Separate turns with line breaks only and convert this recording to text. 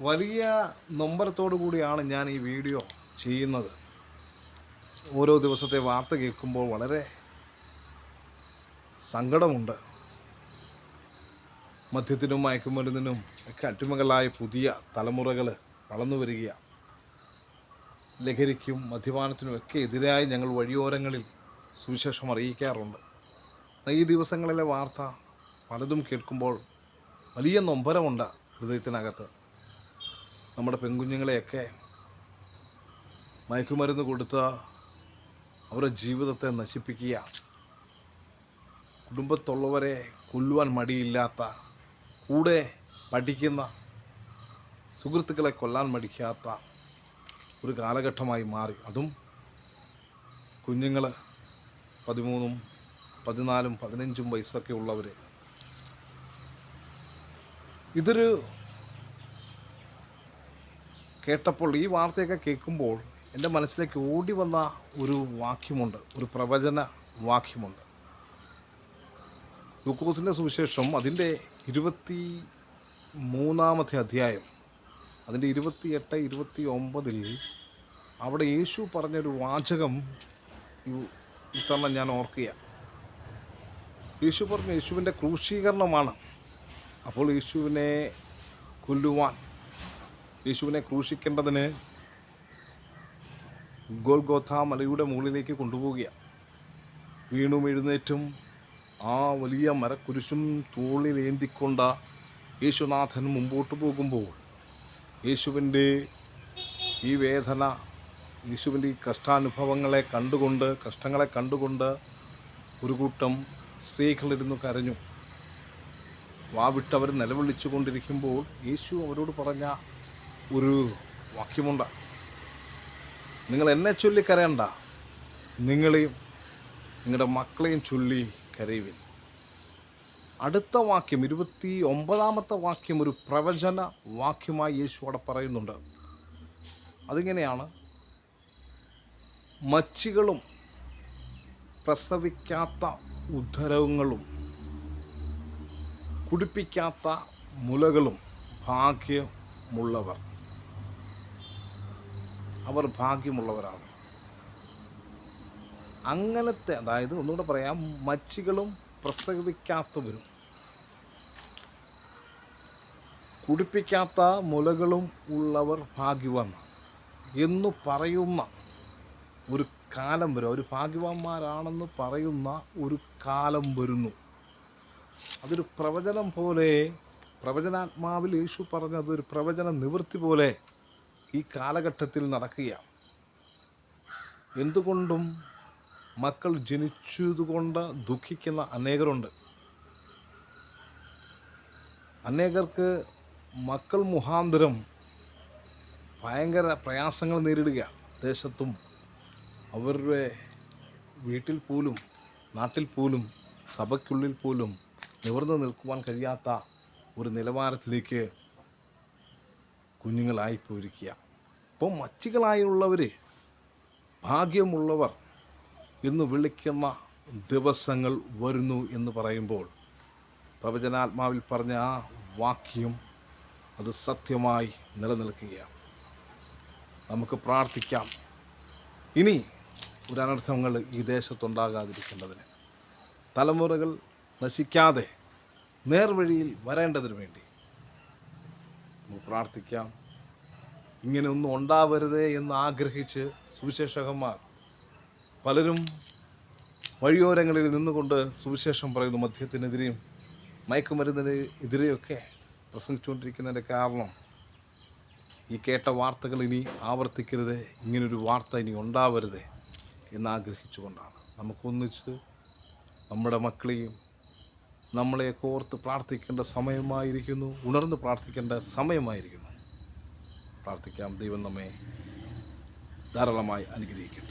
വലിയ നൊമ്പരത്തോടു കൂടിയാണ് ഞാൻ ഈ വീഡിയോ ചെയ്യുന്നത്. ഓരോ ദിവസത്തെ വാർത്ത കേൾക്കുമ്പോൾ വളരെ സങ്കടമുണ്ട്. മദ്യത്തിനും മയക്കുമരുന്നിനും ഒക്കെ അടിമകളായ പുതിയ തലമുറകൾ വളർന്നു വരികയാണ്. ലഹരിക്കും മദ്യപാനത്തിനുമൊക്കെ എതിരായി ഞങ്ങൾ വഴിയോരങ്ങളിൽ സുവിശേഷം അറിയിക്കാറുണ്ട്. ഈ ദിവസങ്ങളിലെ വാർത്ത പലതും കേൾക്കുമ്പോൾ വലിയ നൊമ്പരമുണ്ട് ഹൃദയത്തിനകത്ത്. നമ്മുടെ പെൺകുഞ്ഞുങ്ങളെയൊക്കെ മയക്കുമരുന്ന് കൊടുത്ത് അവരുടെ ജീവിതത്തെ നശിപ്പിക്കുക. കുടുംബത്തുള്ളവരെ കൊല്ലുവാൻ മടിയില്ലാത്ത കൂടെ പഠിക്കുന്ന സുഹൃത്തുക്കളെ കൊല്ലാൻ മടിക്കാത്ത ഒരു കാലഘട്ടമായി മാറി. അതും കുഞ്ഞുങ്ങൾ പതിമൂന്നും പതിനാലും പതിനഞ്ചും വയസ്സൊക്കെ ഉള്ളവർ ഇതൊരു കേട്ടപ്പോൾ ഈ വാർത്തയൊക്കെ കേൾക്കുമ്പോൾ എന്റെ മനസ്സിലേക്ക് ഓടി വന്ന ഒരു വാക്യമുണ്ട് ഒരു പ്രവചന വാക്യമുണ്ട്. ലൂക്കോസിന്റെ സുവിശേഷം അതിന്റെ ഇരുപത്തി മൂന്നാമത്തെ അധ്യായം അതിന്റെ ഇരുപത്തിയെട്ട് ഇരുപത്തി ഒമ്പതിൽ അവിടെ യേശു പറഞ്ഞൊരു വാചകം ഇത്തവണ ഞാൻ ഓർക്കുക യേശു പറഞ്ഞ യേശുവിന്റെ ക്രൂശീകരണമാണ്. അപ്പോൾ യേശുവിനെ കൊല്ലുവാൻ യേശുവിനെ ക്രൂശിക്കേണ്ടതിന് ഗോൽഗോഥ മലയുടെ മുകളിലേക്ക് കൊണ്ടുപോവുകയാണ്. വീണും എഴുന്നേറ്റും ആ വലിയ മരക്കുരിശും തോളിലേന്തിക്കൊണ്ട യേശുനാഥൻ മുമ്പോട്ട് പോകുമ്പോൾ യേശുവിന്റെ ഈ വേദന യേശുവിന്റെ ഈ കഷ്ടാനുഭവങ്ങളെ കണ്ടുകൊണ്ട് കഷ്ടങ്ങളെ കണ്ടുകൊണ്ട് ഒരു കൂട്ടം സ്ത്രീകളിരുന്ന് കരഞ്ഞു. വാവിട്ടവർ നിലവിളിച്ചു കൊണ്ടിരിക്കുമ്പോൾ യേശു അവരോട് പറഞ്ഞ ഒരു വാക്യമുണ്ട്. നിങ്ങൾ എന്നെ ചൊല്ലി കരയണ്ട. നിങ്ങളെയും നിങ്ങളുടെ മക്കളെയും ചൊല്ലി കരയുവിൻ. അടുത്ത വാക്യം ഇരുപത്തി ഒമ്പതാമത്തെ വാക്യം ഒരു പ്രവചന വാക്യമായി യേശു അവിടെ പറയുന്നുണ്ട്. അതിങ്ങനെയാണ് മച്ചികളും പ്രസവിക്കാത്ത ഉദ്ധരവങ്ങളും കുടിപ്പിക്കാത്ത മുലകളും ഭാഗ്യമുള്ളവർ. അവർ ഭാഗ്യമുള്ളവരാണ്. അങ്ങനത്തെ അതായത് ഒന്നുകൂടെ പറയാം മച്ചികളും പ്രസവിക്കാത്തവരും കുടിപ്പിക്കാത്ത മുലകളും ഉള്ളവർ ഭാഗ്യവാൻ എന്ന് പറയുന്ന ഒരു കാലം വരും. അവർ ഭാഗ്യവാന്മാരാണെന്ന് പറയുന്ന ഒരു കാലം വരുന്നു. അതൊരു പ്രവചനം പോലെ പ്രവചനാത്മാവിൽ യേശു പറഞ്ഞത് ഒരു പ്രവചന നിവൃത്തി പോലെ ഈ കാലഘട്ടത്തിൽ നടക്കുകയാണ്. എന്തുകൊണ്ടും മക്കൾ ജനിച്ചതുകൊണ്ട് ദുഃഖിക്കുന്ന അനേകരുണ്ട്. അനേകർക്ക് മക്കൾ മുഖാന്തരം ഭയങ്കര പ്രയാസങ്ങൾ നേരിടുക ദേശത്തും അവരുടെ വീട്ടിൽ പോലും നാട്ടിൽ പോലും സഭയ്ക്കുള്ളിൽ പോലും നിവർന്നു നിൽക്കുവാൻ കഴിയാത്ത ഒരു നിലവാരത്തിലേക്ക് കുഞ്ഞുങ്ങളായിപ്പോയിരിക്കുക അപ്പോൾ മച്ചികളായുള്ളവർ ഭാഗ്യമുള്ളവർ എന്ന് വിളിക്കുന്ന ദിവസങ്ങൾ വരുന്നു എന്ന് പറയുമ്പോൾ പ്രവചനാത്മാവിൽ പറഞ്ഞ ആ വാക്യം അത് സത്യമായി നിലനിൽക്കുകയാണ്. നമുക്ക് പ്രാർത്ഥിക്കാം. ഇനി ഒരു അനർത്ഥങ്ങൾ ഈ ദേശത്തുണ്ടാകാതിരിക്കേണ്ടതിന്. തലമുറകൾ നശിക്കാതെ നേർവഴിയിൽ വരേണ്ടതിന് വേണ്ടി പ്രാർത്ഥിക്കാം. ഇങ്ങനെയൊന്നും ഉണ്ടാവരുതേ എന്ന് ആഗ്രഹിച്ച് സുവിശേഷകന്മാർ പലരും വഴിയോരങ്ങളിൽ നിന്നുകൊണ്ട് സുവിശേഷം പറയുന്നു. മദ്യത്തിനെതിരെയും മയക്കുമരുന്നിന് എതിരെയൊക്കെ പ്രസംഗിച്ചുകൊണ്ടിരിക്കുന്നതിന്റെ കാരണം ഈ കേട്ട വാർത്തകൾ ഇനി ആവർത്തിക്കരുത്. ഇങ്ങനൊരു വാർത്ത ഇനി ഉണ്ടാവരുത് എന്നാഗ്രഹിച്ചുകൊണ്ടാണ് നമുക്കൊന്നിച്ച് നമ്മുടെ മക്കളെയും നമ്മളെയൊക്കെ കോർത്ത് പ്രാർത്ഥിക്കേണ്ട സമയമായിരിക്കുന്നു ഉണർന്ന് പ്രാർത്ഥിക്കേണ്ട സമയമായിരിക്കുന്നു. പ്രാർത്ഥിക്കാം ദൈവം നമ്മെ ധാരാളമായി അനുഗ്രഹിക്കട്ടെ.